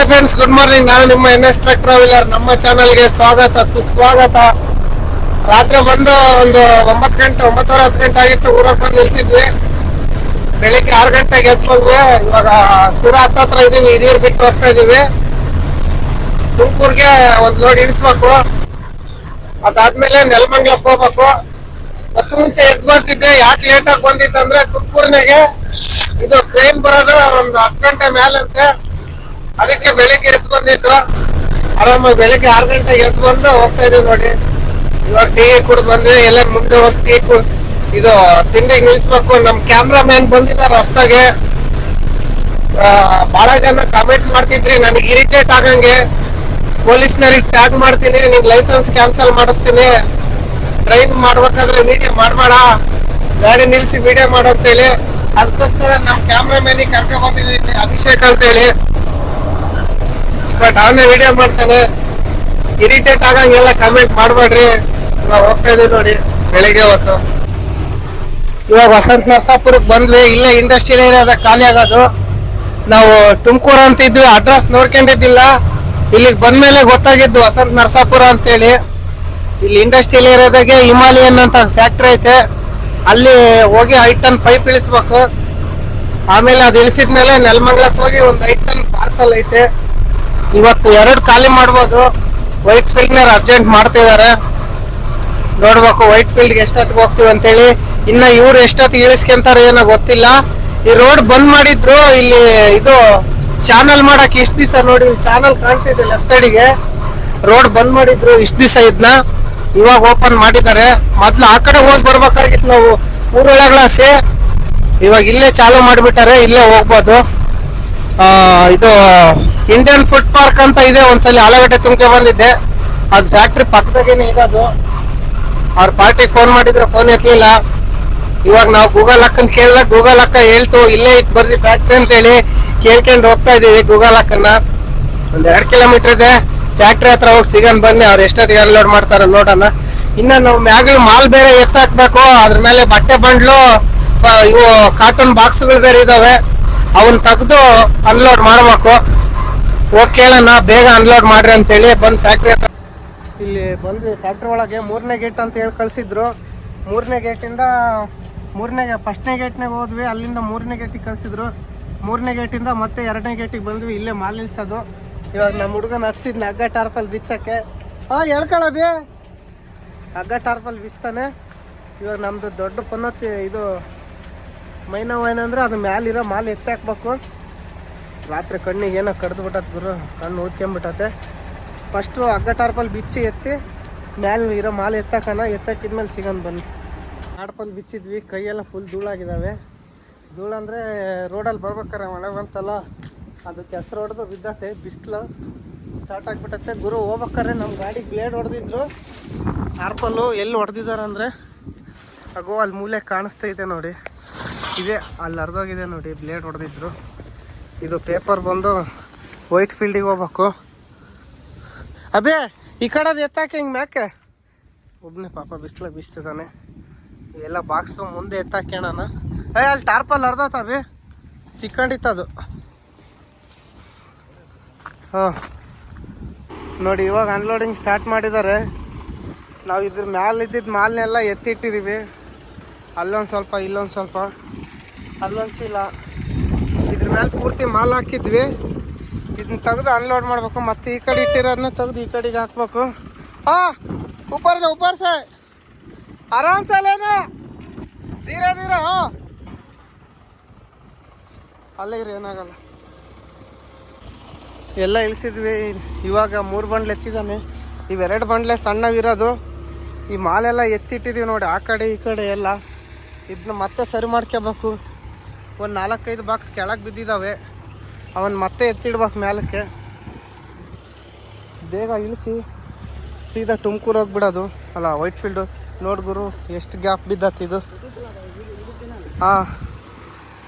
Hi friends good morning ನಾನು ನಿಮ್ಮ N S truck traveller ನಮ್ಮ ಚಾನಲ್ಗೆ ಸ್ವಾಗತ, ಸುಸ್ವಾಗತ. ರಾತ್ರಿ ಬಂದು ಒಂದು ಒಂಬತ್ತು ಗಂಟೆ, ಒಂಬತ್ತುವರೆ, ಹತ್ತು ಗಂಟೆ ಆಗಿತ್ತು. ಊರಕ್ಕೆ ಬಂದು ನಿಲ್ಸಿದ್ವಿ. ಬೆಳಿಗ್ಗೆ ಆರು ಗಂಟೆಗೆ ಎದ್ದು ಬಂದ್ವಿ. ಇವಾಗ ಸಿರಾ ಹತ್ತತ್ರ ಇದೀವಿ. ಹಿರಿಯೂರು ಬಿಟ್ಟು ಹೋಗ್ತಾ ಇದೀವಿ. ತುಮಕೂರ್ಗೆ ಒಂದು ಲೋಡ್ ಇಳಿಸ್ಬೇಕು. ಅದಾದ್ಮೇಲೆ ನೆಲಮಂಗ್ಲಕ್ಕೆ ಹೋಗ್ಬೇಕು. ಮತ್ತು ಮುಂಚೆ ಎದ್ದು ಬರ್ತಿದ್ದೆ ಯಾಕೆ ಲೇಟಾಗಿ ಬಂದಿತ್ತಂದ್ರೆ ತುಮಕೂರ್ನಾಗೆ ಇದು ಟ್ರೈನ್ ಬರೋದು ಒಂದು ಹತ್ತು ಗಂಟೆ ಮೇಲಂತೆ ಅದಕ್ಕೆ ಬೆಳಿಗ್ಗೆ ಎದ್ದು ಬಂದಿತ್ತು ಆರಾಮಾಗಿ ಬೆಳಿಗ್ಗೆ ಆರು ಗಂಟೆಗೆ ಎದ್ದು ಬಂದು ಹೋಗ್ತಾ ಇದೀವಿ ನೋಡಿ. ಇವಾಗ ಟೀ ಕುಡಿದು ಬಂದ್ವಿ, ಎಲ್ಲ ಮುಂದೆ ಹೋಗಿ ಟೀ ಕುಡ್, ಇದು ತಿಂಡಿ ನಿಲ್ಸ್ಬೇಕು ನಮ್ ಕ್ಯಾಮ್ರಾ ಮ್ಯಾನ್ ಬಂದಿದ್ದಾರೆ ಹೊಸ್ದಾಗೆ. ಬಹಳ ಜನ ಕಮೆಂಟ್ ಮಾಡ್ತಿದ್ರಿ, ನನಗೆ ಇರಿಟೇಟ್ ಆಗಂಗೆ. ಪೊಲೀಸ್ನರಿಗೆ ಟ್ಯಾಗ್ ಮಾಡ್ತೀನಿ ನಿನ್ ಲೈಸೆನ್ಸ್ ಕ್ಯಾನ್ಸಲ್ ಮಾಡಿಸ್ತೀನಿ. ಟ್ರೈನ್ ಮಾಡ್ಬೇಕಾದ್ರೆ ವಿಡಿಯೋ ಮಾಡ್ಬೇಡ. ಗಾಡಿ ನಿಲ್ಸಿ ವಿಡಿಯೋ ಮಾಡು ಅಂತೇಳಿ. ಅದಕ್ಕೋಸ್ಕರ ನಮ್ಮ ಕ್ಯಾಮ್ರಾ ಮ್ಯಾನಿಗೆ ಕರ್ಕೊಂಡ್ ಬಂದಿದ್ದೀನಿ, ಅಭಿಷೇಕ್ ಅಂತೇಳಿ. ಬಟ್ ಅವನೇ ವಿಡಿಯೋ ಮಾಡ್ತಾನೆ. ಇರಿಟೇಟ್ ಆಗಂಗೆಲ್ಲ ಕಮೆಂಟ್ ಮಾಡ್ಬೇಡ್ರಿ. ಇವಾಗ ಹೋಗ್ತಾ ಇದೀವಿ ನೋಡಿ, ಬೆಳಿಗ್ಗೆ ಹೊತ್ತು. ಇವಾಗ ವಸಂತ ನರಸಾಪುರಕ್ಕೆ ಬಂದ್ವಿ. ಇಲ್ಲೇ ಇಂಡಸ್ಟ್ರಿಯಲ್ ಏರಿಯಾದ ಖಾಲಿ ಆಗೋದು. ನಾವು ತುಮಕೂರು ಅಂತ ಇದ್ವಿ ಅಡ್ರೆಸ್ ನೋಡ್ಕೊಂಡಿದ್ದಿಲ್ಲ. ಇಲ್ಲಿಗೆ ಬಂದ್ಮೇಲೆ ಗೊತ್ತಾಗಿದ್ದು ವಸಂತ ನರಸಾಪುರ ಅಂತೇಳಿ. ಇಲ್ಲಿ ಇಂಡಸ್ಟ್ರಿಯಲ್ ಏರಿಯಾದಾಗೆ ಹಿಮಾಲಯನ್ ಅಂತ ಫ್ಯಾಕ್ಟ್ರಿ ಐತೆ. ಅಲ್ಲಿ ಹೋಗಿ ಐದು ಟನ್ ಪೈಪ್ ಇಳಿಸ್ಬೇಕು. ಆಮೇಲೆ ಅದು ಇಳಿಸಿದ್ಮೇಲೆ ನೆಲಮಂಗ್ಲಕ್ಕೆ ಹೋಗಿ ಒಂದು ಐದು ಟನ್ ಪಾರ್ಸಲ್ ಐತೆ. ಇವತ್ತು ಎರಡು ಖಾಲಿ ಮಾಡ್ಬೋದು. ವೈಟ್ ಫೀಲ್ಡ್ನವ್ರು ಅರ್ಜೆಂಟ್ ಮಾಡ್ತಿದ್ದಾರೆ ನೋಡ್ಬೇಕು ವೈಟ್ ಫೀಲ್ಡ್ಗೆ ಎಷ್ಟೊತ್ತಿಗೆ ಹೋಗ್ತೀವಿ ಅಂತೇಳಿ. ಇನ್ನ ಇವ್ರು ಎಷ್ಟೊತ್ತಿಗೆ ಇಳಿಸ್ಕೊಂತಾರೆ ಏನೋ ಗೊತ್ತಿಲ್ಲ. ಈ ರೋಡ್ ಬಂದ್ ಮಾಡಿದ್ರು ಇಲ್ಲಿ ಇದು ಚಾನಲ್ ಮಾಡಕ್ ಇಷ್ಟ ದಿವಸ ನೋಡಿ ಚಾನಲ್ ಕಾಣ್ತಿದೆ ಲೆಫ್ಟ್ ಸೈಡಿಗೆ ರೋಡ್ ಬಂದ್ ಮಾಡಿದ್ರು ಇಷ್ಟ ದಿವಸ ಇದ್ನ. ಇವಾಗ ಓಪನ್ ಮಾಡಿದ್ದಾರೆ. ಮೊದ್ಲು ಆ ಕಡೆ ಹೋಗಿ ಬರ್ಬೇಕಾಗಿತ್ತು ನಾವು. ಊರೊಳಗ್ಲಾಸೆ ಇವಾಗ ಇಲ್ಲೇ ಚಾಲು ಮಾಡಿಬಿಟ್ಟಾರೆ ಇಲ್ಲೇ ಹೋಗ್ಬೋದು. ಆ, ಇದು ಇಂಡಿಯನ್ ಫುಡ್ ಪಾರ್ಕ್ ಅಂತ ಇದೆ, ಒಂದ್ಸಲ ಆಲೂಗಡ್ಡೆ ತುಂಬಿಕೆ ಬಂದಿದ್ದೆ. ಅದು ಫ್ಯಾಕ್ಟ್ರಿ ಪಕ್ಕದಾಗೇನೆ ಇರೋದು ಅವ್ರ ಪಾರ್ಟಿಗೆ ಫೋನ್ ಮಾಡಿದ್ರೆ ಫೋನ್ ಎತ್ತಲಿಲ್ಲ ಇವಾಗ ನಾವು ಗೂಗಲ್ ಅಕ್ಕನ್ ಕೇಳಿದಾಗ ಗೂಗಲ್ ಅಕ್ಕ ಹೇಳ್ತು, ಇಲ್ಲೇ ಇತ್ತು ಬರ್ರಿ ಫ್ಯಾಕ್ಟ್ರಿ ಅಂತೇಳಿ ಕೇಳ್ಕೊಂಡು ಹೋಗ್ತಾ ಇದೀವಿ ಗೂಗಲ್ ಅಕ್ಕನ್ನ. ಒಂದ್ ಎರಡು ಕಿಲೋಮೀಟರ್ ಇದೆ. ಫ್ಯಾಕ್ಟ್ರಿ ಹತ್ರ ಹೋಗಿ ಸಿಗನ್ ಬನ್ನಿ, ಅವ್ರು ಎಷ್ಟೊತ್ತಿಗೆ ಅನ್ಲೋಡ್ ಮಾಡ್ತಾರ ನೋಡೋಣ. ಇನ್ನ ನಾವು ಮ್ಯಾಗಿ ಮಾಲ್ ಬೇರೆ ಎತ್ತಾಕ್ಬೇಕು, ಅದ್ರ ಮೇಲೆ ಬಟ್ಟೆ ಬಂಡ್ಲು ಇವು ಕಾರ್ಟೂನ್ ಬಾಕ್ಸ್ಗಳು ಬೇರೆ ಇದಾವೆ. ಅವನ್ ತೆಗೆದು ಅನ್ಲೋಡ್ ಮಾಡ್ಬೇಕು. ಹೋಗಿ ಕೇಳೋಣ ಬೇಗ ಅನ್ಲೋಡ್ ಮಾಡ್ರಿ ಅಂತೇಳಿ ಬಂದ್ ಫ್ಯಾಕ್ಟ್ರಿ ಇಲ್ಲಿ ಬಂದ್ವಿ ಫ್ಯಾಕ್ಟ್ರಿ ಒಳಗೆ ಮೂರನೇ ಗೇಟ್ ಅಂತ ಹೇಳಿ ಕಳ್ಸಿದ್ರು. ಮೂರನೇ ಗೇಟಿಂದ ಮೂರನೇ ಫಸ್ಟ್ನೇ ಗೇಟ್ನಾಗ ಹೋದ್ವಿ, ಅಲ್ಲಿಂದ ಮೂರನೇ ಗೇಟಿಗೆ ಕಳ್ಸಿದ್ರು. ಮೂರನೇ ಗೇಟಿಂದ ಮತ್ತೆ ಎರಡನೇ ಗೇಟಿಗೆ ಬಂದ್ವಿ, ಇಲ್ಲೇ ಮಾಲ್ ನಿಲ್ಸೋದು. ಇವಾಗ ನಮ್ಮ ಹುಡುಗನ ಹಚ್ಚಿದ್ನ ಹಗ್ಗ ಟಾರ್ಪಲ್ ಬಿಚ್ಚಕ್ಕೆ. ಹಾ ಹೇಳ್ಕೊಳ ಬಿ. ಹಗ್ಗ ಟಾರ್ಪಲ್ ಬಿಚ್ತಾನೆ. ಇವಾಗ ನಮ್ದು ದೊಡ್ಡ ಪನ್ನೊತ್ತಿ ಇದು ಮೈನವ್ ಏನಂದ್ರೆ ಅದು ಮ್ಯಾಲಿರೋ ಮಾಲ್ ಎತ್ತಿ ಹಾಕ್ಬೇಕು. ರಾತ್ರಿ ಕಣ್ಣಿಗೆ ಏನೋ ಕಡ್ದು ಬಿಟ್ಟತ್ ಗುರು, ಕಣ್ಣು ಊದ್ಕೊಂಬಿಟ್ಟತೆ ಫಸ್ಟು ಹಗ್ಗ ಟಾರ್ಪಲ್ ಬಿಚ್ಚಿ ಎತ್ತಿ, ಮ್ಯಾಲ ಇರೋ ಮಾಲೆ ಎತ್ತಕನ ಎತ್ತಕ್ಕಿದ್ಮೇಲೆ ಸಿಗನ್ ಬನ್ನಿ. ಟಾರ್ಪಲ್ ಬಿಚ್ಚಿದ್ವಿ, ಕೈಯೆಲ್ಲ ಫುಲ್ ಧೂಳಾಗಿದ್ದಾವೆ ಧೂಳು ಅಂದರೆ ರೋಡಲ್ಲಿ ಬರ್ಬೇಕಾರೆ ಮಳೆ ಬಂತಲ್ಲ ಅದು ಕೆಸರು ಹೊಡೆದು ಬಿದ್ದತೆ ಬಿಸಿಲು ಸ್ಟಾರ್ಟ್ ಆಗಿಬಿಟ್ಟತ್ತೆ. ಗುರು ಹೋಗ್ಬೇಕಾರೆ ನಮ್ಮ ಗಾಡಿ ಬ್ಲೇಡ್ ಹೊಡೆದಿದ್ರು. ಟಾರ್ಪಲ್ಲು ಎಲ್ಲಿ ಹೊಡೆದಿದ್ದಾರೆ ಅಂದರೆ, ಅಗೋ, ಅಲ್ಲಿ ಮೂಲೆ ಕಾಣಿಸ್ತೈತೆ ನೋಡಿ. ಇದೆ, ಅಲ್ಲಿ ಅರ್ಧೋಗಿದೆ ನೋಡಿ ಬ್ಲೇಡ್ ಹೊಡೆದಿದ್ರು. ಇದು ಪೇಪರ್ ಬಂದು ವೈಟ್ ಫೀಲ್ಡಿಗೆ ಹೋಗ್ಬೇಕು. ಅಬೇ ಈ ಕಡೆದು ಎತ್ತಾಕೆ ಹಿಂಗೆ ಮ್ಯಾಕೆ? ಒಬ್ಬನೇ ಪಾಪ ಬಿಸ್ಲಾಗ ಬಿಸ್ತಿದ್ದಾನೆ ಎಲ್ಲ ಬಾಕ್ಸು ಮುಂದೆ ಎತ್ತಾಕೋಣ ಏ, ಅಲ್ಲಿ ಟಾರ್ಪಲ್ ಅರ್ಧೋತ ಅಬಿ ಸಿಕ್ಕಂಡಿತ್ತದು ಹಾಂ. ನೋಡಿ, ಇವಾಗ ಅನ್ಲೋಡಿಂಗ್ ಸ್ಟಾರ್ಟ್ ಮಾಡಿದ್ದಾರೆ. ನಾವು ಇದ್ರ ಮ್ಯಾಲೆ ಇದ್ದಿದ್ದ ಮಾಲ್ನೆಲ್ಲ ಎತ್ತಿಟ್ಟಿದ್ದೀವಿ ಅಲ್ಲೊಂದು ಸ್ವಲ್ಪ, ಇಲ್ಲೊಂದು ಸ್ವಲ್ಪ. ಅಲ್ಲೊಂದು ಚೀಲ. ಇದ್ರ ಮೇಲೆ ಪೂರ್ತಿ ಮಾಲ್ ಹಾಕಿದ್ವಿ. ಇದನ್ನ ತೆಗೆದು ಅನ್ಲೋಡ್ ಮಾಡಬೇಕು. ಮತ್ತೆ ಈ ಕಡೆ ಇಟ್ಟಿರೋದನ್ನ ತೆಗೆದು ಈ ಕಡೆಗೆ ಹಾಕ್ಬೇಕು. ಆ ಉಪರ್ಸ ಉಪರ್ಸ ಆರಾಮ್ ಸಲೇನ ಧೀರ ಧೀರ ಅಲ್ಲೇ ಇರ, ಏನಾಗಲ್ಲ. ಎಲ್ಲ ಇಳಿಸಿದ್ವಿ. ಇವಾಗ ಮೂರು ಬಂಡ್ಲೆ ಎತ್ತಿದ್ದಾನೆ. ಇವೆರಡು ಬಂಡ್ಲೆ ಸಣ್ಣವಿರೋದು. ಈ ಮಾಲೆಲ್ಲ ಎತ್ತಿಟ್ಟಿದ್ದೀವಿ ನೋಡಿ, ಆ ಕಡೆ, ಈ ಕಡೆ ಎಲ್ಲ. ಇದನ್ನ ಮತ್ತೆ ಸರಿ ಮಾಡ್ಕೋಬೇಕು ಒಂದು ನಾಲ್ಕೈದು ಬಾಕ್ಸ್ ಕೆಳಗೆ ಬಿದ್ದಿದ್ದಾವೆ ಅವನು ಮತ್ತೆ ಎತ್ತಿಡ್ಬೇಕು ಮೇಲಕ್ಕೆ ಬೇಗ ಇಳಿಸಿ. ಸೀದಾ ತುಮಕೂರು ಹೋಗ್ಬಿಡೋದು. ಅಲ್ಲ ವೈಟ್ ಫೀಲ್ಡು ನೋಡಿ ಗುರು, ಎಷ್ಟು ಗ್ಯಾಪ್ ಬಿದ್ದತ್ತಿದು ಹಾಂ,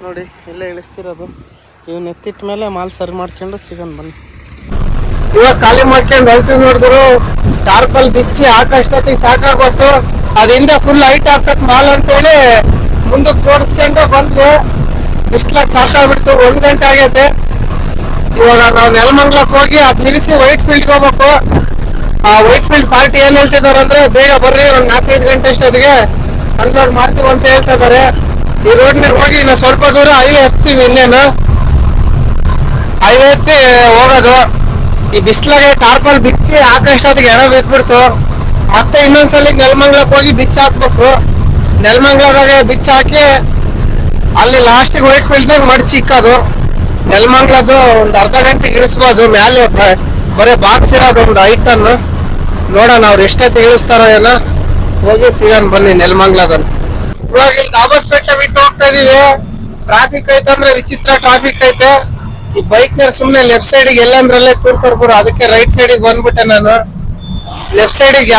ನೋಡಿ, ಇಲ್ಲೇ ಇಳಿಸ್ತಿರೋದು. ಇವನ್ ಎತ್ತಿಟ್ಟ ಮೇಲೆ ಮಾಲ್ ಸರಿ ಮಾಡ್ಕೊಂಡು ಸಿಗೋಣ ಬನ್ನಿ. ಇವಾಗ ಖಾಲಿ ಮಾಡ್ಕೊಂಡು ಹೊಲ್ತೀವಿ ನೋಡಿದ್ರು ಟಾರ್ಪಲ್ ಬಿಚ್ಚಿ ಹಾಕಷ್ಟೊತ್ತಿಗೆ ಸಾಕಾಗೋತು ಅದರಿಂದ ಫುಲ್ ಹೈಟ್ ಹಾಕತ್ ಮಾಲ್ ಅಂತೇಳಿ ಮುಂದಕ್ಕೆ ತೋರಿಸ್ಕೊಂಡು ಬಂದ್ವಿ. ಬಿಸ್ಲಾಗ ಸಾಕಾಗ್ಬಿಡ್ತು. ಒಂದ್ ಗಂಟೆ ಆಗೈತೆ. ಇವಾಗ ನಾವು ನೆಲಮಂಗ್ಲಕ್ಕೆ ಹೋಗಿ ಅದ್ ನಿಲ್ಲಿಸಿ ವೈಟ್ ಫೀಲ್ಡ್ ಹೋಗ್ಬೇಕು. ಆ ವೈಟ್ ಫೀಲ್ಡ್ ಪಾರ್ಟಿ ಏನ್ ಹೇಳ್ತಿದಾರೆ ಅಂದ್ರೆ ಬೇಗ ಬರ್ರಿ, ಒಂದ್ ನಾಲ್ಕೈದು ಗಂಟೆ ಅಷ್ಟೊತ್ತಿಗೆ ಅನ್ಲೋಡ್ ಮಾಡ್ತೀವಿ ಅಂತ ಹೇಳ್ತಾ ಇದಾರೆ ಈ ರೋಡ್ನಾಗ ಹೋಗಿ ಇನ್ನ ಸ್ವಲ್ಪ ದೂರ ಹೈವೇ ಹತ್ತೀವಿ ಇನ್ನೇನು. ಹೈವೇ ಹತ್ತಿ ಹೋಗೋದು. ಈ ಬಿಸ್ಲಾಗೆ ಟಾರ್ಪಲ್ ಬಿಚ್ಚಿ ಆಕಷ್ಟೊತ್ತಿಗೆ ಎಣ ಬಿದ್ಬಿಡ್ತು. ಮತ್ತೆ ಇನ್ನೊಂದ್ಸಲಿ ನೆಲಮಂಗ್ಲಕ್ಕೆ ಹೋಗಿ ಬಿಚ್ಚ ಹಾಕ್ಬೇಕು ನೆಲಮಂಗ್ಲದಾಗೆ ಬಿಚ್ಚ ಹಾಕಿ ಅಲ್ಲಿ ಲಾಸ್ಟಿಗೆ ವೈಟ್ ಫೀಲ್ಡ್ನಾಗ ಮಡ್ಚಿ ಇಕ್ಕೋದು. ನೆಲಮಂಗ್ಲದ್ದು ಒಂದು ಅರ್ಧ ಗಂಟೆ ಇಳಿಸ್ಬೋದು ಮ್ಯಾಲೆ ಬರೀ ಬಾಕ್ಸ್ ಇರೋದು ಒಂದು ಐಟನ್ನು ನೋಡೋಣ ಅವ್ರು ಎಷ್ಟೊತ್ತು ಇಳಿಸ್ತಾರೋ ಏನೋ. ಹೋಗಿ ಸಿಗೋಣ ಬನ್ನಿ ನೆಲಮಂಗ್ಲದನ್ನು ಇವಾಗ ಇಲ್ಲಿ ದಾಬಸ್ಪೇಟೆ ಬಿಟ್ಟು ಹೋಗ್ತಾ ಇದೀವಿ. ಟ್ರಾಫಿಕ್ ಐತಂದ್ರೆ ವಿಚಿತ್ರ ಟ್ರಾಫಿಕ್ ಐತೆ. ಈ ಬೈಕ್ನ ಲೆಫ್ಟ್ ಸೈಡಿಗೆ ಎಲ್ಲಂದ್ರಲ್ಲೇ ತೂರ್ಕೊರ್ಬೋದು ಅದಕ್ಕೆ ರೈಟ್ ಸೈಡಿಗೆ ಬಂದ್ಬಿಟ್ಟೆ ನಾನು. ಲೆಫ್ಟ್ ಸೈಡಿಗೆ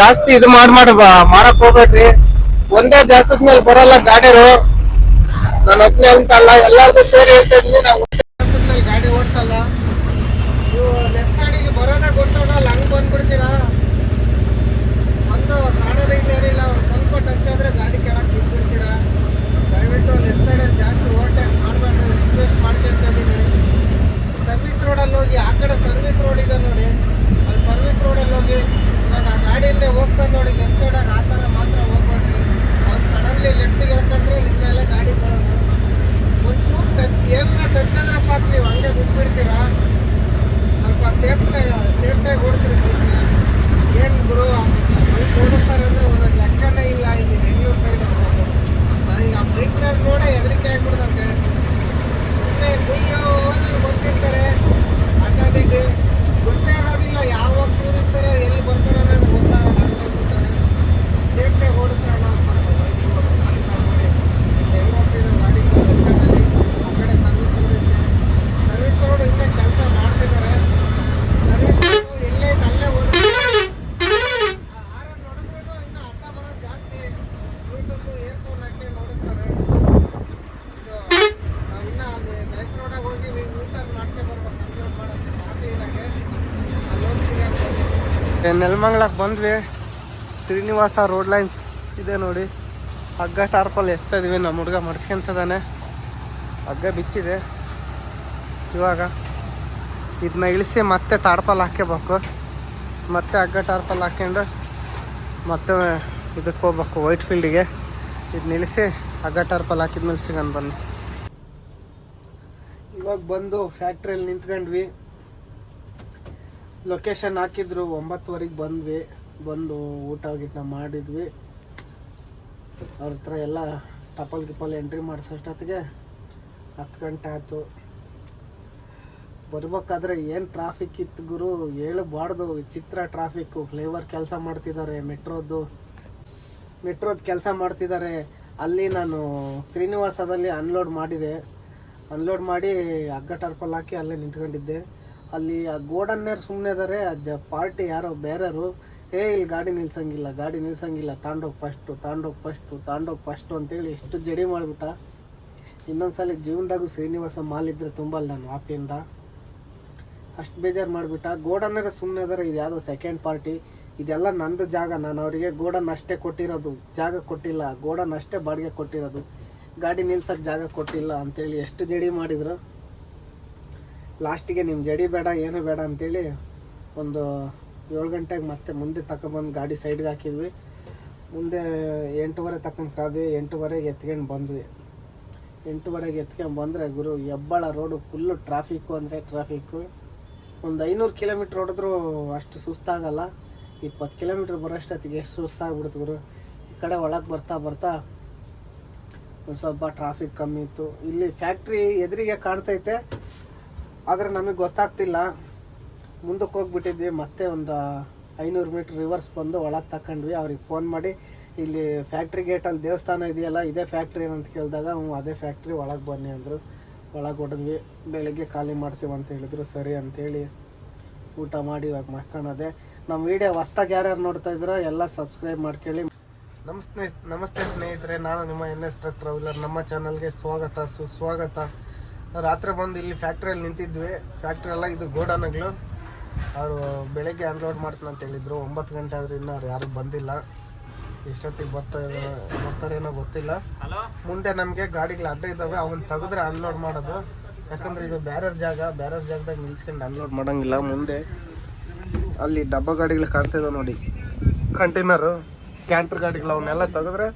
ಜಾಸ್ತಿ ಇದು ಮಾಡಿ ಮಾಡಿ ಮಾಡಕ್ ಹೋಗ್ಬೇಡ್ರಿ. ಒಂದೇ ಜಾಸ್ತಿ ಮೇಲೆ ಬರಲ್ಲ ಗಾಡಿರು. ನಾನು ಒಬ್ಬನೇ ಅಂತ ಅಲ್ಲ ಎಲ್ಲಾರ್ದು ಸೇರಿ ಹೇಳ್ತಾ ಗಾಡಿ ನೀವು ಲೆಫ್ಟ್ ಸೈಡಿಗೆ ಬರೋದೇ ಗೊತ್ತಾಗಲ್ಲ ಹಂಗ್ ಬಂದ್ಬಿಡ್ತೀರಾ? ಇಲ್ಲ, ಏನಿಲ್ಲ ಟಚ್ ಗಾಡಿ ಕೆಳಗೆ ಸೈಡಲ್ಲಿ ಜಾಸ್ತಿ ಸರ್ವಿಸ್ ರೋಡಲ್ಲಿ ಹೋಗಿ, ಆ ಕಡೆ ಸರ್ವಿಸ್ ರೋಡ್ ಇದೆ ನೋಡಿ. ಅಲ್ಲಿ ಸರ್ವಿಸ್ ರೋಡಲ್ಲಿ ಹೋಗಿ, ಇವಾಗ ಆ ಗಾಡಿಯಿಂದ ಹೋಗ್ತಾ ನೋಡಿ ಲೆಫ್ಟ್ ಸೈಡಾಗ ಆ ಥರ ಮಾತ್ರ ಹೋಗ್ಬೇಡ್ರಿ ಸಡನ್ಲಿ ಲೆಫ್ಟಿಗೆ ನಿಮ್ಮ ಮೇಲೆ ಗಾಡಿ ಬರೋದು. ಒಂಚೂರು ಟಚ್, ಏನಾರ ಟಚ್ ಆದ್ರೆ ಸಾಕು ನೀವು ಹಂಗೆ ಬಿದ್ಬಿಡ್ತೀರಾ? ಸ್ವಲ್ಪ ಸೇಫ್ಟಿ ಸೇಫ್ಟಿಯಾಗಿ ಓಡಿಸ್ರಿ ಬೈಕ್ನ ಏನು ಗುರು ಬೈಕ್ ಓಡಿಸ್ತಾರೆ ಅಂದ್ರೆ ಲೆಕ್ಕನೇ ಇಲ್ಲ ಇಲ್ಲಿ ಬೆಂಗಳೂರು ಸೈಡ್ ನನಗೆ ಆ ಬೈಕ್ನ ನೋಡೇ ಹೆದರಿಕೆ ಆಗ್ಬಿಡ್ದಂತೆ ಸುಮ್ಮನೆ ಕುಯ್ಯೋ ಹೋದ್ರೆ ಬಂದಿರ್ತಾರೆ ಅಡ್ಡಾದಿಡ್ಡಿ ಗೊತ್ತೇ ಆಗೋದಿಲ್ಲ ಯಾವಾಗ ದೂರ ಇರ್ತಾರೋ ಎಲ್ಲಿ ಬರ್ತಾರೋ ಅನ್ನೋದು ಗೊತ್ತಾಗಲ್ಲ ಅನ್ಕೊಂಡ್ಬಿಡ್ತಾರೆ ಸೇಫ್ಟಿಯಾಗಿ ಓಡಿಸ್ರೋಣ ಅಂತ ಬೈಕ್ ನೋಡಿ ಇಲ್ಲಿ ಹೆಂಗ್ ಹೋಗ್ತಿದೆ ಗಾಡಿ ಲೆಫ್ಟಲ್ಲಿ ಆ ಕಡೆ ಸರ್ವಿಸ್ ರೋಡ್ ಇದೆ ಸರ್ವಿಸ್ ರೋಡ್ ಇಲ್ಲೇ ಕೆಲಸ ಮಾಡ್ತಿದ್ದಾರೆ ಸರ್ವಿಸ್ ರೋಡ್ ಎಲ್ಲೇ ಐತೆ ಅಲ್ಲೇ ಹೋದ್ರೆ ಆರನ್ ನೋಡಿದ್ರೂ ಇನ್ನು ಅಡ್ಡ ಬರೋದು ಜಾಸ್ತಿ ಬ್ಲೂಟೂತ್ ಇಯರ್ಫೋನ್ ಹಾಕಿ ನೋಡಿಸ್ತಾರೆ ಇದು ನಾವು ಇನ್ನ ಅಲ್ಲಿ ನೈಸ್ ರೋಡಾಗ ಹೋಗಿ ಊಟರ್ ಮಾಡ್ಕೊಂಡು ಬರ್ಬೇಕು ಅನ್ಲೋಡ್ ಮಾಡೋದು ಕಾಫಿ ಇರಾಗೆ ಅಲ್ಲಿ ಹೋಗಿ ಸಿಗಕ್ಕೆ ನೆಲಮಂಗ್ಲಕ್ಕೆ ಬಂದ್ವಿ. ಶ್ರೀನಿವಾಸ ರೋಡ್ ಲೈನ್ಸ್ ಇದೆ ನೋಡಿ. ಹಗ್ಗ ಟಾರ್ಪಲ್ ಎಸ್ತಾ ಇದೀವಿ, ನಮ್ಮ ಹುಡುಗ ಮಡ್ಸ್ಕೊಂತದಾನೆ ಹಗ್ಗ ಬಿಚ್ಚಿದೆ. ಇವಾಗ ಇದನ್ನ ಇಳಿಸಿ ಮತ್ತೆ ತಾಡ್ಪಲ್ ಹಾಕ್ಕೋಬೇಕು ಮತ್ತೆ ಹಗ್ಗ ಟಾರ್ಪಲ್ ಹಾಕ್ಕೊಂಡು ಮತ್ತೆ ಇದಕ್ಕೆ ಹೋಗ್ಬೇಕು ವೈಟ್ ಫೀಲ್ಡಿಗೆ. ಇದು ಇಳಿಸಿ ಹಗ್ಗ ಟಾರ್ಪಲ್ ಹಾಕಿದ್ಮೇಲೆ ಸಿಗೋಣ ಬನ್ನಿ. ಇವಾಗ ಬಂದು ಫ್ಯಾಕ್ಟ್ರಿಯಲ್ಲಿ ನಿಂತ್ಕೊಂಡ್ವಿ. ಲೊಕೇಶನ್ ಹಾಕಿದ್ರು, ಒಂಬತ್ತುವರೆಗೆ ಬಂದ್ವಿ. ಬಂದು ಊಟ ಗೀಟ ಮಾಡಿದ್ವಿ. ಅವ್ರ ಹತ್ರ ಎಲ್ಲ ಟಪಲ್ ಗಿಪಲ್ ಎಂಟ್ರಿ ಮಾಡಿಸೋಷ್ಟೊತ್ತಿಗೆ ಹತ್ತು ಗಂಟೆ ಆಯಿತು. ಬರ್ಬೇಕಾದ್ರೆ ಏನು ಟ್ರಾಫಿಕ್ ಇತ್ತು ಗುರು? ಹೇಳಬಾರ್ದು. ವಿಚಿತ್ರ ಟ್ರಾಫಿಕ್ಕು ಫ್ಲೇವರ್ ಕೆಲಸ ಮಾಡ್ತಿದ್ದಾರೆ ಮೆಟ್ರೋದು ಮೆಟ್ರೋದು ಕೆಲಸ ಮಾಡ್ತಿದ್ದಾರೆ ಅಲ್ಲಿ ನಾನು ಶ್ರೀನಿವಾಸದಲ್ಲಿ ಅನ್ಲೋಡ್ ಮಾಡಿದೆ. ಅನ್ಲೋಡ್ ಮಾಡಿ ಹಗ್ಗ ಟರ್ಪಲ್ ಹಾಕಿ ಅಲ್ಲೇ ನಿಂತ್ಕೊಂಡಿದ್ದೆ. ಅಲ್ಲಿ ಆ ಗೋಡನ್ನೇರು ಸುಮ್ಮನೆ ಇದ್ದಾರೆ ಅಜ್ಜ ಪಾರ್ಟಿ ಯಾರೋ ಬೇರೆಯವರು, ಏ, ಇಲ್ಲಿ ಗಾಡಿ ನಿಲ್ಸಂಗಿಲ್ಲ ಗಾಡಿ ನಿಲ್ಸಂಗಿಲ್ಲ, ತಾಂಡೋಗಿ ಫಸ್ಟು ತಾಂಡೋಗಿ ಫಸ್ಟು ತಾಂಡೋಗಿ ಫಸ್ಟು ಅಂತೇಳಿ ಎಷ್ಟು ಜಡಿ ಮಾಡಿಬಿಟ್ಟ. ಇನ್ನೊಂದ್ಸಲ ಜೀವನದಾಗೂ ಶ್ರೀನಿವಾಸ ಮಾಲ್ ಇದ್ರೆ ತುಂಬಲ್ಲ ನಾನು ಆಪಿಯಿಂದ. ಅಷ್ಟು ಬೇಜಾರು ಮಾಡಿಬಿಟ್ಟ. ಗೋಡನ್ನರ ಸುಮ್ಮನೆ ಇದಾರೆ, ಇದು ಯಾವುದೋ ಸೆಕೆಂಡ್ ಪಾರ್ಟಿ ಇದೆಲ್ಲ ನಂದು ಜಾಗ, ನಾನು ಅವರಿಗೆ ಗೋಡನ್ ಅಷ್ಟೇ ಕೊಟ್ಟಿರೋದು, ಜಾಗ ಕೊಟ್ಟಿಲ್ಲ, ಗೋಡನ್ ಅಷ್ಟೇ ಬಾಡಿಗೆ ಕೊಟ್ಟಿರೋದು. ಗಾಡಿ ನಿಲ್ಸಕ್ಕೆ ಜಾಗ ಕೊಟ್ಟಿಲ್ಲ ಅಂತೇಳಿ ಎಷ್ಟು ಜಡಿ ಮಾಡಿದ್ರು. ಲಾಸ್ಟಿಗೆ ನಿಮ್ಮ ಜಡಿ ಬೇಡ, ಏನು ಬೇಡ ಅಂತೇಳಿ ಒಂದು ಏಳು ಗಂಟೆಗೆ ಮತ್ತೆ ಮುಂದೆ ತಗೊಬಂದು ಗಾಡಿ ಸೈಡ್ಗೆ ಹಾಕಿದ್ವಿ. ಮುಂದೆ ಎಂಟೂವರೆ ತಕೊಂಡು ಕಾದ್ವಿ ಎಂಟೂವರೆಗೆ ಎತ್ಕೊಂಡು ಬಂದ್ವಿ. ಎಂಟೂವರೆಗೆ ಎತ್ಕೊಂಡು ಬಂದರೆ ಗುರು ಹೆಬ್ಬಾಳ ರೋಡು ಫುಲ್ಲು ಟ್ರಾಫಿಕ್ಕು ಅಂದರೆ ಟ್ರಾಫಿಕ್ಕು ಒಂದು ಐನೂರು ಕಿಲೋಮೀಟ್ರ್ ಹೊಡೆದ್ರು ಅಷ್ಟು ಸುಸ್ತಾಗಲ್ಲ. ಇಪ್ಪತ್ತು ಕಿಲೋಮೀಟ್ರ್ ಬರೋಷ್ಟೊತ್ತಿಗೆ ಎಷ್ಟು ಸುಸ್ತಾಗ್ಬಿಡ್ತು ಗುರು. ಈ ಕಡೆ ಒಳಗೆ ಬರ್ತಾ ಬರ್ತಾ ಒಂದು ಸ್ವಲ್ಪ ಟ್ರಾಫಿಕ್ ಕಮ್ಮಿ ಇತ್ತು. ಇಲ್ಲಿ ಫ್ಯಾಕ್ಟ್ರಿ ಎದುರಿಗೆ ಕಾಣ್ತೈತೆ. ಆದರೆ ನಮಗೆ ಗೊತ್ತಾಗ್ತಿಲ್ಲ. ಮುಂದಕ್ಕೆ ಹೋಗ್ಬಿಟ್ಟಿದ್ವಿ, ಮತ್ತೆ ಒಂದು ಐನೂರು ಮೀಟ್ರ್ ರಿವರ್ಸ್ ಬಂದು ಒಳಗೆ ತಕೊಂಡ್ವಿ. ಅವ್ರಿಗೆ ಫೋನ್ ಮಾಡಿ, ಇಲ್ಲಿ ಫ್ಯಾಕ್ಟ್ರಿ ಗೇಟಲ್ಲಿ ದೇವಸ್ಥಾನ ಇದೆಯಲ್ಲ, ಇದೇ ಫ್ಯಾಕ್ಟ್ರಿ ಏನಂತ ಕೇಳಿದಾಗ, ಹ್ಞೂ, ಅದೇ ಫ್ಯಾಕ್ಟ್ರಿ ಒಳಗೆ ಬನ್ನಿ ಅಂದರು. ಒಳಗೆ ಹೊಡೆದ್ವಿ. ಬೆಳಗ್ಗೆ ಖಾಲಿ ಮಾಡ್ತೀವಿ ಅಂತ ಹೇಳಿದ್ರು. ಸರಿ ಅಂತೇಳಿ ಊಟ ಮಾಡಿ ಇವಾಗ ಮಾಡ್ಕಣೋದೆ ನಮ್ಮ ವಿಡಿಯೋ ಹೊಸ್ದಾಗಿ ಯಾರ್ಯಾರು ನೋಡ್ತಾ ಇದ್ದೀರೋ, ಎಲ್ಲ ಸಬ್ಸ್ಕ್ರೈಬ್ ಮಾಡ್ಕೊಳ್ಳಿ. ನಮಸ್ತೆ ನಮಸ್ತೆ ಸ್ನೇಹಿತರೆ, ನಾನು ನಿಮ್ಮ ಎನ್ ಎಸ್ ಟ್ರಕ್ ಟ್ರಾವೆಲರ್ ನಮ್ಮ ಚಾನಲ್ಗೆ ಸ್ವಾಗತ, ಸುಸ್ವಾಗತ. ರಾತ್ರಿ ಬಂದು ಇಲ್ಲಿ ಫ್ಯಾಕ್ಟ್ರಿಯಲ್ಲಿ ನಿಂತಿದ್ವಿ. ಫ್ಯಾಕ್ಟ್ರಿ ಎಲ್ಲ ಇದು ಗೋಡನ್ಗಳು. ಅವರು ಬೆಳಗ್ಗೆ ಅನ್ಲೋಡ್ ಮಾಡ್ತಾನೆ ಅಂತ ಹೇಳಿದ್ರು. ಒಂಬತ್ತು ಗಂಟೆ ಆದ್ರೂ ಇನ್ನೂ ಅವ್ರು ಯಾರು ಬಂದಿಲ್ಲ. ಎಷ್ಟೊತ್ತಿಗೆ ಬರ್ತಾ ಬರ್ತಾರೇನೋ ಗೊತ್ತಿಲ್ಲ. ಮುಂದೆ ನಮಗೆ ಗಾಡಿಗಳು ಅಡ್ಡ ಇದ್ದಾವೆ. ಅವನ್ನ ತೆಗೆದ್ರೆ ಅನ್ಲೋಡ್ ಮಾಡೋದು. ಯಾಕಂದ್ರೆ ಇದು ಬೇರೆ ಜಾಗ. ಬೇರೆ ಜಾಗದಾಗ ನಿಲ್ಸ್ಕೊಂಡು ಅನ್ಲೋಡ್ ಮಾಡಂಗಿಲ್ಲ. ಮುಂದೆ ಅಲ್ಲಿ ಡಬ್ಬ ಗಾಡಿಗಳು ಕಾಣ್ತಿದ್ದಾವೆ ನೋಡಿ. ಕಂಟೈನರು ಕ್ಯಾಂಟರ್ ಗಾಡಿಗಳು ಅವನ್ನೆಲ್ಲ ತೆಗೆದ್ರೆ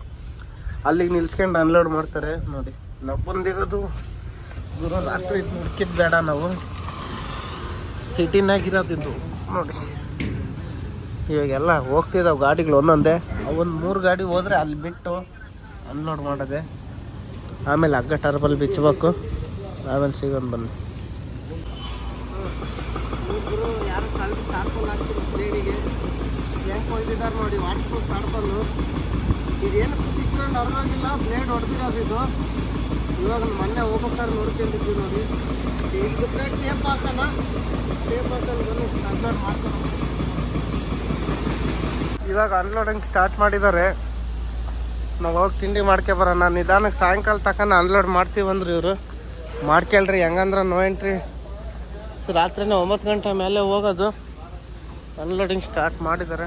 ಅಲ್ಲಿಗೆ ನಿಲ್ಸ್ಕೊಂಡು ಅನ್ಲೋಡ್ ಮಾಡ್ತಾರೆ ನೋಡಿ. ನಾವು ಬಂದಿರೋದು ಗುರು ರಾತ್ರಿ ಹುಡುಕಿದ್ ಬೇಡ ನಾವು. ಸಿಟಿನಾಗಿರೋದಿದ್ದು ನೋಡಿ. ಇವಾಗೆಲ್ಲ ಹೋಗ್ತಿದ್ದಾವೆ ಗಾಡಿಗಳು ಒಂದೊಂದೇ. ಒಂದು ಮೂರು ಗಾಡಿ ಹೋದ್ರೆ ಅಲ್ಲಿ ಬಿಟ್ಟು ಅನ್ಲೋಡ್ ಮಾಡೋದೆ. ಆಮೇಲೆ ಅಗ್ಗ ಟರ್ಬಲ್ ಬಿಚ್ಚಬೇಕು ಆಮೇಲೆ ಸಿಗೋದು ಬನ್ನಿ. ನೋಡಿ ಪ್ರೂಫ್ ಟಾರ್ಪಲ್ಲು ಇದೇನು ಸಿಕ್ಕೊಂಡು ಹೊರಗೋಗಿಲ್ಲ ಬ್ಲೇಡ್ ಹೊಡೆದಿರೋದು ಇದು. ಇವಾಗ ಮೊನ್ನೆ ಹೋಗ್ಬೇಕಾದ್ರೆ ನೋಡ್ಕೊಂಡಿದ್ವಿ ನೋಡಿ. ಪ್ಲೇಟ್ ಟೇಪ್ ಹಾಕೋಣ ಟೇಪ್ ಹಾಕೊಂಡು ಬನ್ನಿ ಅನ್ಲೋಡ್ ಮಾಡ್ಕೊಂಡು ಇವಾಗ ಅನ್ಲೋಡಿಂಗ್ ಸ್ಟಾರ್ಟ್ ಮಾಡಿದ್ದಾರೆ. ನಾವು ಹೋಗಿ ತಿಂಡಿ ಮಾಡ್ಕೊ ಬರೋಣ. ನಿಧಾನಕ್ಕೆ ಸಾಯಂಕಾಲ ತಕನ ಅನ್ಲೋಡ್ ಮಾಡ್ತೀವಿ ಅಂದ್ರು ಇವರು. ಮಾಡ್ಕೊಳ್ರಿ ಹೆಂಗಂದ್ರೆ ನೋ ಎಂಟ್ರಿ ಸೊ ರಾತ್ರಿನೇ ಒಂಬತ್ತು ಗಂಟೆ ಮೇಲೆ ಹೋಗೋದು. ಅನ್ಲೋಡಿಂಗ್ ಸ್ಟಾರ್ಟ್ ಮಾಡಿದ್ದಾರೆ.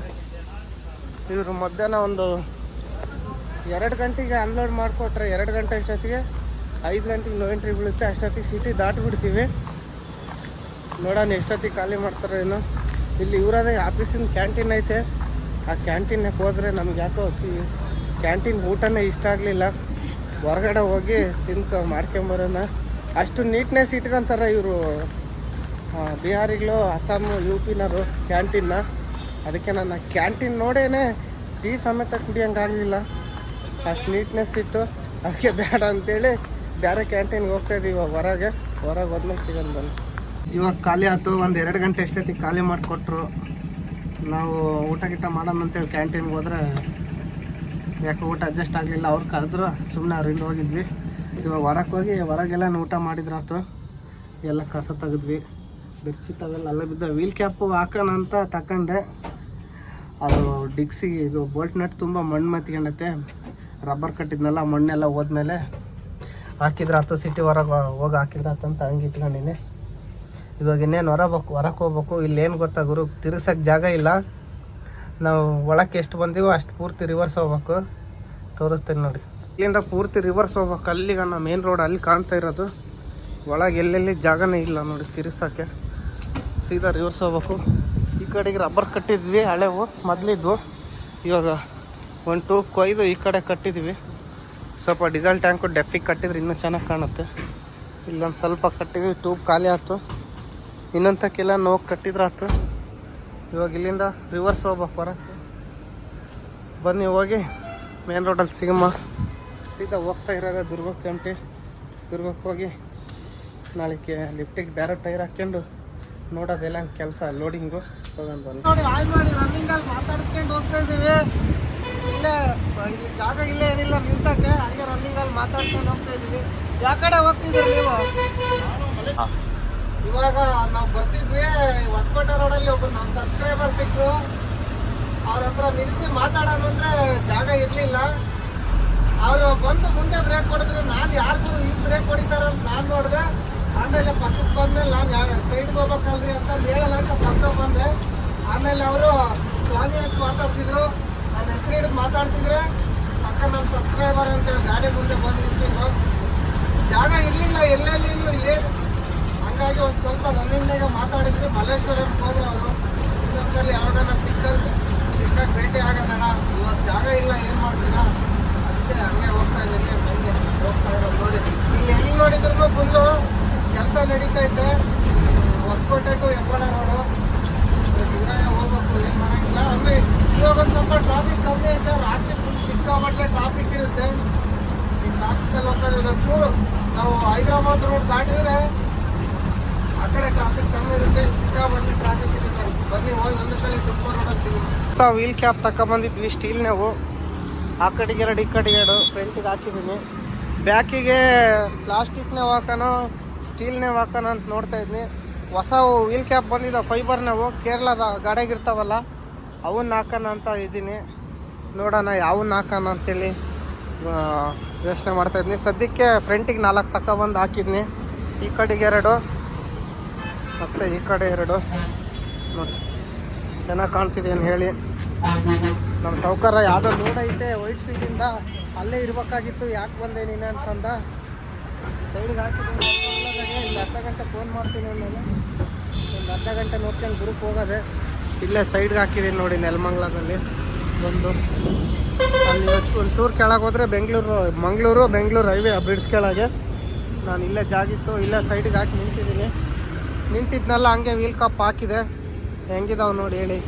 ಇವರು ಮಧ್ಯಾಹ್ನ ಒಂದು ಎರಡು ಗಂಟೆಗೆ ಅನ್ಲೋಡ್ ಮಾಡಿಕೊಟ್ರೆ ಎರಡು ಗಂಟೆ ಅಷ್ಟೊತ್ತಿಗೆ ಐದು ಗಂಟೆಗೆ ನೋ ಎಂಟ್ರಿ ಬೀಳುತ್ತೆ. ಅಷ್ಟೊತ್ತಿಗೆ ಸಿಟಿ ದಾಟ್ಬಿಡ್ತೀವಿ. ನೋಡೋಣ ಎಷ್ಟೊತ್ತಿಗೆ ಖಾಲಿ ಮಾಡ್ತಾರೋ ಏನೋ. ಇಲ್ಲಿ ಇವರದೇ ಆಫೀಸಿನ ಕ್ಯಾಂಟೀನ್ ಐತೆ. ಆ ಕ್ಯಾಂಟೀನ್ಗೆ ಹೋದರೆ ನಮ್ಗೆ ಯಾಕೋ ಕ್ಯಾಂಟೀನ್ ಊಟನೇ ಇಷ್ಟ ಆಗಲಿಲ್ಲ. ಹೊರಗಡೆ ಹೋಗಿ ತಿನ್ಕೊ ಮಾಡ್ಕೊಂಬರೋಣ ಅಷ್ಟು ನೀಟ್ನೆಸ್ ಇಟ್ಕೊಂತಾರೆ ಇವರು ಬಿಹಾರಿಗಳು ಅಸ್ಸಾಮ್ ಯು ಪಿನವರು ಕ್ಯಾಂಟೀನ್ನ ಅದಕ್ಕೆ ನಾನು ಕ್ಯಾಂಟೀನ್ ನೋಡೇನೆ ಟೀ ಸಮೇತ ಕುಡಿಯೋಂಗಾಗಲಿಲ್ಲ. ಅಷ್ಟು ನೀಟ್ನೆಸ್ ಇತ್ತು. ಅದಕ್ಕೆ ಬೇಡ ಅಂತೇಳಿ ಬೇರೆ ಕ್ಯಾಂಟೀನ್ಗೆ ಹೋಗ್ತಾ ಇದೀವಿ ಇವಾಗ ಹೊರಗೆ. ಹೊರಗೆ ಹೋದ್ಮೇಲೆ ಸಿಗೋಣ ಬನ್ನಿ. ಇವಾಗ ಖಾಲಿ ಆಯ್ತು, ಒಂದು ಎರಡು ಗಂಟೆ ಎಷ್ಟೊತ್ತಿಗೆ ಖಾಲಿ ಮಾಡಿಕೊಟ್ರು. ನಾವು ಊಟ ಗೀಟ ಮಾಡೋಣ ಅಂತೇಳಿ ಕ್ಯಾಂಟೀನ್ಗೆ ಹೋದ್ರೆ ಯಾಕೆ ಊಟ ಅಡ್ಜಸ್ಟ್ ಆಗಲಿಲ್ಲ, ಅವ್ರು ಕರೆದ್ರು ಸುಮ್ಮನೆ ಅವ್ರಿಂದ ಹೋಗಿದ್ವಿ. ಇವಾಗ ಹೊರಕ್ಕೆ ಹೋಗಿ, ಹೊರಗೆಲ್ಲ ಊಟ ಮಾಡಿದ್ರಾತು ಎಲ್ಲ ಕಸ ತೆಗೆದ್ವಿ. ಬೆಡ್ಶೀಟ್ ಅವೆಲ್ಲ ಅಲ್ಲೇ ಬಿದ್ದ ವೀಲ್ ಕ್ಯಾಪು ಹಾಕೋಣ ಅಂತ ತಗೊಂಡೆ ಅದು ಡಿಕ್ಸಿಗೆ ಇದು ಬೋಲ್ಟ್ ನಟ್ ತುಂಬ ಮಣ್ಣು ಮತ್ಕೊಂಡೈತೆ ರಬ್ಬರ್ ಕಟ್ಟಿದ್ನೆಲ್ಲ, ಮಣ್ಣೆಲ್ಲ ಹೋದ್ಮೇಲೆ ಹಾಕಿದ್ರೆ ಹತ್ತು ಸಿಟಿ ಹೊರಗೆ ಹೋಗಿ ಹಾಕಿದ್ರೆ ಅಂತ ಹಂಗೆ ಇಟ್ಕೊಂಡಿನಿ ಇವಾಗ ಇನ್ನೇನು ಹೊರಬೇಕು ಹೊರಕ್ಕೆ ಹೋಗ್ಬೇಕು. ಇಲ್ಲೇನು ಗೊತ್ತಾ ಗುರು? ತಿರ್ಸಕ್ಕೆ ಜಾಗ ಇಲ್ಲ. ನಾವು ಒಳಕ್ಕೆ ಎಷ್ಟು ಬಂದೀವೋ ಅಷ್ಟು ಪೂರ್ತಿ ರಿವರ್ಸ್ ಹೋಗ್ಬೇಕು. ತೋರಿಸ್ತೀನಿ ನೋಡಿ. ಇಲ್ಲಿಂದ ಪೂರ್ತಿ ರಿವರ್ಸ್ ಹೋಗ್ಬೇಕು. ಅಲ್ಲಿಗೆ ನಮ್ಮ ಮೇನ್ ರೋಡ್ ಅಲ್ಲಿ ಕಾಣ್ತಾ ಇರೋದು. ಒಳಗೆ ಎಲ್ಲೆಲ್ಲಿ ಜಾಗನೇ ಇಲ್ಲ ನೋಡಿ ತಿರ್ಗ್ಸೋಕ್ಕೆ. ಸೀದಾ ರಿವರ್ಸ್ ಹೋಗ್ಬೇಕು. ಈ ಕಡೆಗೆ ರಬ್ಬರ್ ಕಟ್ಟಿದ್ವಿ, ಹಳೆವು ಮೊದಲಿದ್ವು ಇವಾಗ ಒಂದು ಟೂ ಕೊಯ್ದು ಈ ಕಡೆ ಕಟ್ಟಿದ್ವಿ. ಸ್ವಲ್ಪ ಡೀಸೆಲ್ ಟ್ಯಾಂಕು ಡೆಫಿಗೆ ಕಟ್ಟಿದ್ರೆ ಇನ್ನೂ ಚೆನ್ನಾಗಿ ಕಾಣುತ್ತೆ. ಇಲ್ಲೊಂದು ಸ್ವಲ್ಪ ಕಟ್ಟಿದ್ವಿ, ಟ್ಯೂಬ್ ಖಾಲಿ ಆಯ್ತು. ಇನ್ನೊಂದಕ್ಕೆಲ್ಲ ನೋವು ಆಯ್ತು. ಇವಾಗ ಇಲ್ಲಿಂದ ರಿವರ್ಸ್ ಹೋಗ್ಬೇಕು ಹೊರ ಬನ್ನಿ ಹೋಗಿ ಮೇನ್ ರೋಡಲ್ಲಿ ಸಿಗಮ್ಮ. ಸೀದಾ ಹೋಗ್ತಾ ಇರೋದೆ ದುರ್ಗಕ್ಕೆ ಅಂಟಿ ದುರ್ಗಕ್ಕೆ ಹೋಗಿ ನಾಳೆಗೆ ಲಿಫ್ಟಿಗೆ ಬೇರೆ ಟೈರ್ ಹಾಕ್ಕೊಂಡು ನೋಡೋದೆಲ್ಲ ಕೆಲಸ ಲೋಡಿಂಗು ಹೋಗೋಣ ಬನ್ನಿ. ನೋಡಿ ಮಾಡಿ ರನ್ನಿಂಗಲ್ಲಿ ಮಾತಾಡಿಸ್ಕೊಂಡು ಹೋಗ್ತಾ ಇದ್ದೀವಿ ಇಲ್ಲೇ ಇಲ್ಲಿ ಜಾಗ ಇಲ್ಲೇ ಏನಿಲ್ಲ ನಿಲ್ಸಕ್ಕೆ. ಹಂಗೆ ರನ್ನಿಂಗಲ್ಲಿ ಮಾತಾಡ್ಕೊಂಡು ಹೋಗ್ತಾ ಇದ್ದೀವಿ. ಯಾವ ಕಡೆ ಹೋಗ್ತಿದ್ದೀರಿ ನೀವು? ಇವಾಗ ನಾವು ಬರ್ತಿದ್ವಿ ಹೊಸಕೋಟೆ ರೋಡಲ್ಲಿ ಒಬ್ರು ನಮ್ಮ ಸಬ್ಸ್ಕ್ರೈಬರ್ ಸಿಕ್ಕರು ಅವ್ರ ಹತ್ರ ನಿಲ್ಸಿ ಮಾತಾಡೋಣ ಅಂದ್ರೆ ಜಾಗ ಇರ್ಲಿಲ್ಲ. ಅವರು ಬಂದು ಮುಂದೆ ಬ್ರೇಕ್ ಹೊಡೆದ್ರು. ನಾನು ಯಾರಿಗೂ ಈ ಬ್ರೇಕ್ ಹೊಡಿತಾರ ಅಂತ ನಾನು ನೋಡಿದೆ. ಆಮೇಲೆ ಪಕ್ಕಕ್ಕೆ ಬಂದ್ಮೇಲೆ ನಾನು ಯಾವ ಸೈಡ್ಗೆ ಹೋಗ್ಬೇಕಲ್ರಿ ಅಂತ ಹೇಳಲ್ಲ ಅಂತ ಪಕ್ಕ ಬಂದೆ. ಆಮೇಲೆ ಅವರು ಸ್ವಾಮಿ ಅಂತ ಮಾತಾಡ್ಸಿದ್ರು ನನ್ನ ಹೆಸರು ಮಾತಾಡ್ತಿದ್ರೆ ಅಕ್ಕ ನಮ್ಮ ಸಬ್ಸ್ಕ್ರೈಬರ್ ಅಂತೇಳಿ ಗಾಡಿ ಮುಂದೆ ಬಂದು ನಿಲ್ಸಿದ್ರು ಜಾಗ ಇರ್ಲಿಲ್ಲ, ಎಲ್ಲೆಲ್ಲಿ ಏನು? ಹಂಗಾಗಿ ಒಂದು ಸ್ವಲ್ಪ ರನ್ನಿಂಗ್ನಾಗ ಮಾತಾಡಿದ್ರೆ ಮಲ್ಲೇಶ್ವರಕ್ಕೆ ಹೋದ್ರು ಅವರು. ಇನ್ನೊಂದ್ಸಲಿ ಯಾವಾಗ ಸಿಕ್ಕ ಭೇಟಿ ಆಗೋಣ. ಇವತ್ತು ಜಾಗ ಇಲ್ಲ, ಏನು ಮಾಡ್ತೀರಾ ಅದಕ್ಕೆ ಹಂಗೆ ಹೋಗ್ತಾ ಇದ್ದೀನಿ ಹಂಗೆ ಹೋಗ್ತಾ ಇರೋದು ನೋಡಿ ಇಲ್ಲಿ ಎಲ್ಲಿ ನೋಡಿದ್ರು ಫುಲ್ಲು ಕೆಲಸ ನಡೀತಾ ಇದ್ದೆ ಹೊಸಕೋಟೆ ಟು ಹೆಬ್ಬಾಳ ರೋಡು ಇದ್ರಾಗ ಹೋಗ್ಬೇಕು ಏನು ಮಾಡೋಂಗಿಲ್ಲ ಅಲ್ಲಿ ಇವಾಗ ಒಂದು ಸ್ವಲ್ಪ ಟ್ರಾಫಿಕ್ ಕಮ್ಮಿ ಐತೆ ರಾತ್ರಿ ಫುಲ್ ಸಿಕ್ಕಾಪಟ್ಟೆ ಟ್ರಾಫಿಕ್ ಇರುತ್ತೆ ಈ ಟ್ರಾಫಿಕಲ್ಲಿ ಹೋಗ್ತಾ ಇದ್ದೀವಿ ಒಂಚೂರು ನಾವು ಹೈದರಾಬಾದ್ ರೋಡ್ ದಾಟಿದ್ರೆ ಆ ಕಡೆ ಟ್ರಾಫಿಕ್ ಕಮ್ಮಿ ಇರುತ್ತೆ ಸಿಕ್ಕಾಪಟ್ಟೆ ಟ್ರಾಫಿಕ್ ಇದೆ ಬನ್ನಿ, ಹೋಗಿ ಒಂದು ಸಲ ತುಮಕೂರು ರೋಡ್ ಅಂತ ಸೊ ವೀಲ್ ಕ್ಯಾಪ್ ತಗೊಂಬಂದಿದ್ವಿ ಸ್ಟೀಲ್ನವು ಆ ಕಡೆಗೆ ಎರಡು, ಈ ಕಡೆಗೆ ಎರಡು. ಫ್ರಂಟಿಗೆ ಹಾಕಿದ್ದೀನಿ. ಬ್ಯಾಕಿಗೆ ಪ್ಲಾಸ್ಟಿಕ್ನೇ ಹಾಕೋಣ ಸ್ಟೀಲ್ನೇ ಹಾಕೋಣ ಅಂತ ನೋಡ್ತಾ ಇದ್ನಿ. ಹೊಸ ವೀಲ್ ಕ್ಯಾಪ್ ಬಂದಿದ್ದ ಫೈಬರ್ನವು ಕೇರಳದ ಗಾಡಿಯಾಗಿರ್ತಾವಲ್ಲ ಅವನ್ನ ಹಾಕೋಣ ಅಂತ ಇದ್ದೀನಿ. ನೋಡೋಣ, ಯಾವನ್ನ ಹಾಕೋಣ ಅಂತೇಳಿ. ಯೋಚನೆ ಮಾಡ್ತಾ ಇದ್ನಿ. ಸದ್ಯಕ್ಕೆ ಫ್ರಂಟಿಗೆ ನಾಲ್ಕು ತಗೊಬಂದು ಹಾಕಿದ್ನಿ. ಈ ಕಡೆಗೆ ಎರಡು, ಮತ್ತು ಈ ಕಡೆ ಎರಡು. ನೋಡಿ, ಚೆನ್ನಾಗಿ ಕಾಣ್ತಿದೆ ಅಂತ ಹೇಳಿ. ನಮ್ಮ ಸೌಕರ್ಯ ಯಾವುದೋ ಲೋಡ್ ಐತೆ ವೈಟ್ ಫೀಲ್ಡಿಂದ ಅಲ್ಲೇ ಇರಬೇಕಾಗಿತ್ತು, ಯಾಕೆ ಬಂದೆ ನೀನು ಅಂತಂದ. ಸೈಡ್ಗೆ ಹಾಕಿದ್ದೀನಿ ಒಂದು ಅರ್ಧ ಗಂಟೆ ಫೋನ್ ಮಾಡ್ತೀನಿ ನಾನು ಒಂದು ಅರ್ಧ ಗಂಟೆ ನೋಡ್ಕೊಂಡು ಗ್ರೂಪ್ ಹೋಗೋದೆ, ಇಲ್ಲೇ ಸೈಡ್ಗೆ ಹಾಕಿದ್ದೀನಿ ನೋಡಿ, ನೆಲಮಂಗ್ಲದಲ್ಲಿ. ಒಂದು ಅಲ್ಲಿ ಒಂಚೂರು ಕೆಳಗೆ ಹೋದರೆ ಬೆಂಗಳೂರು, ಮಂಗಳೂರು, ಬೆಂಗಳೂರು ಹೈವೇ ಬ್ರಿಡ್ಜ್ ಕೆಳಗೆ. ನಾನು ಇಲ್ಲೇ ಜಾಗಿತ್ತು ಇಲ್ಲೇ ಸೈಡಿಗೆ ಹಾಕಿ ನಿಂತಿದ್ದೀನಿ. ನಿಂತಿದ್ನಲ್ಲ, ಹಂಗೆ ವೀಲ್ ಕಪ್ ಹಾಕಿದೆ. ಹೆಂಗಿದಾವೆ ನೋಡಿ ಹೇಳಿ.